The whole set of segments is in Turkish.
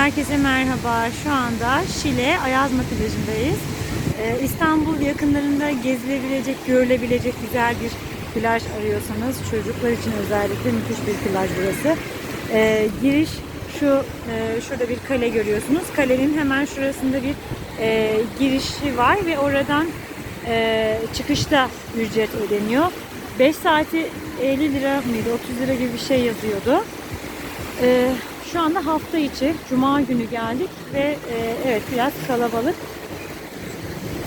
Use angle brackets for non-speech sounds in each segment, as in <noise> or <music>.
Herkese merhaba. Şu anda Şile Ayazma plajındayız. Ee, İstanbul yakınlarında gezilebilecek, görülebilecek güzel bir plaj arıyorsanız çocuklar için özellikle müthiş bir plaj burası. Ee, giriş şu e, şurada bir kale görüyorsunuz. Kalenin hemen şurasında bir e, girişi var ve oradan e, çıkışta ücret ödeniyor. 5 saati 50 lira mıydı 30 lira gibi bir şey yazıyordu. Ee, şu anda hafta içi, cuma günü geldik ve e, evet biraz kalabalık.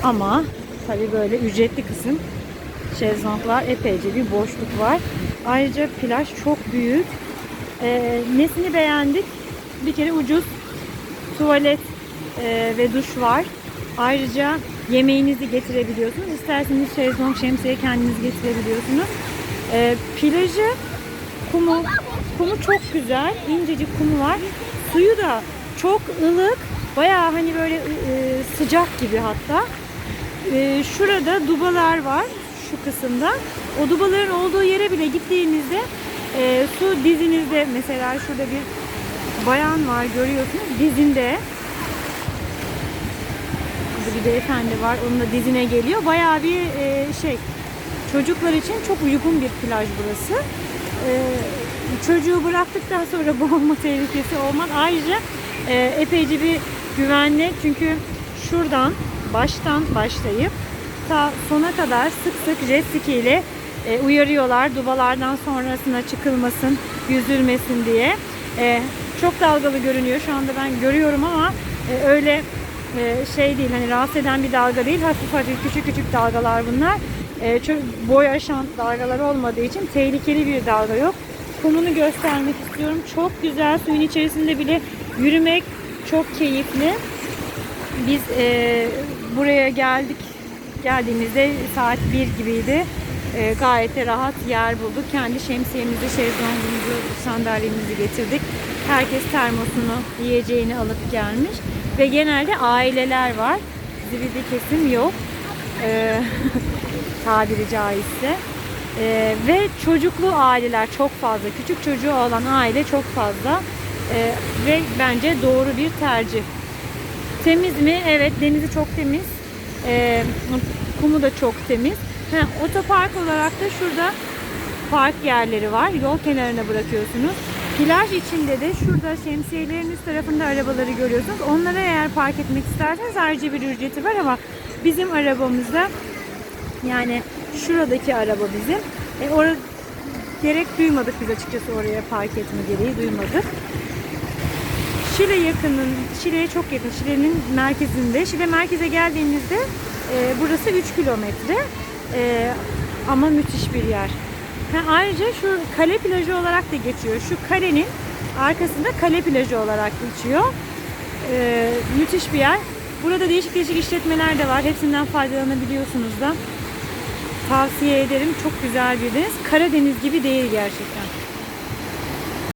Ama tabii böyle ücretli kısım şezlonglar epeyce bir boşluk var. Ayrıca plaj çok büyük. Ee, nesini beğendik? Bir kere ucuz tuvalet e, ve duş var. Ayrıca yemeğinizi getirebiliyorsunuz. İsterseniz şezlong şemsiye kendiniz getirebiliyorsunuz. Ee, plajı kumu kumu çok güzel. incecik kumu var. Suyu da çok ılık. Bayağı hani böyle e, sıcak gibi hatta. E, şurada dubalar var şu kısımda. O dubaların olduğu yere bile gittiğinizde e, su dizinizde mesela şurada bir bayan var görüyorsunuz dizinde. Burada bir beyefendi var onun da dizine geliyor. Bayağı bir e, şey çocuklar için çok uygun bir plaj burası. E, çocuğu bıraktıktan sonra <laughs> boğulma tehlikesi olmaz. Ayrıca e, epeyce bir güvenli çünkü şuradan baştan başlayıp ta sona kadar sık sık jet ski ile e, uyarıyorlar. Dubalardan sonrasına çıkılmasın, yüzülmesin diye. E, çok dalgalı görünüyor. Şu anda ben görüyorum ama e, öyle e, şey değil hani rahatsız eden bir dalga değil. Hafif hafif küçük küçük dalgalar bunlar. E, çok boy aşan dalgalar olmadığı için tehlikeli bir dalga yok. Kumunu göstermek istiyorum. Çok güzel. Suyun içerisinde bile yürümek çok keyifli. Biz e, buraya geldik. Geldiğimizde saat 1 gibiydi. E, gayet de rahat yer bulduk. Kendi şemsiyemizi, şezlongumuzu, sandalyemizi getirdik. Herkes termosunu, yiyeceğini alıp gelmiş. Ve genelde aileler var. Zibidi kesim yok. E, <laughs> tabiri caizse. Ee, ve çocuklu aileler çok fazla. Küçük çocuğu olan aile çok fazla. Ee, ve bence doğru bir tercih. Temiz mi? Evet denizi çok temiz. Ee, kumu da çok temiz. Ha, otopark olarak da şurada park yerleri var. Yol kenarına bırakıyorsunuz. Plaj içinde de şurada şemsiyelerin üst tarafında arabaları görüyorsunuz. Onlara eğer park etmek isterseniz ayrıca bir ücreti var ama bizim arabamızda yani şuradaki araba bizim. E, orada gerek duymadık biz açıkçası oraya park etme gereği duymadık. Şile yakının, Şile'ye çok yakın, Şile'nin merkezinde. Şile merkeze geldiğinizde e, burası 3 kilometre e, ama müthiş bir yer. Ha, ayrıca şu kale plajı olarak da geçiyor. Şu kalenin arkasında kale plajı olarak geçiyor. E, müthiş bir yer. Burada değişik değişik işletmeler de var. Hepsinden faydalanabiliyorsunuz da. Tavsiye ederim. Çok güzel bir deniz. Karadeniz gibi değil gerçekten.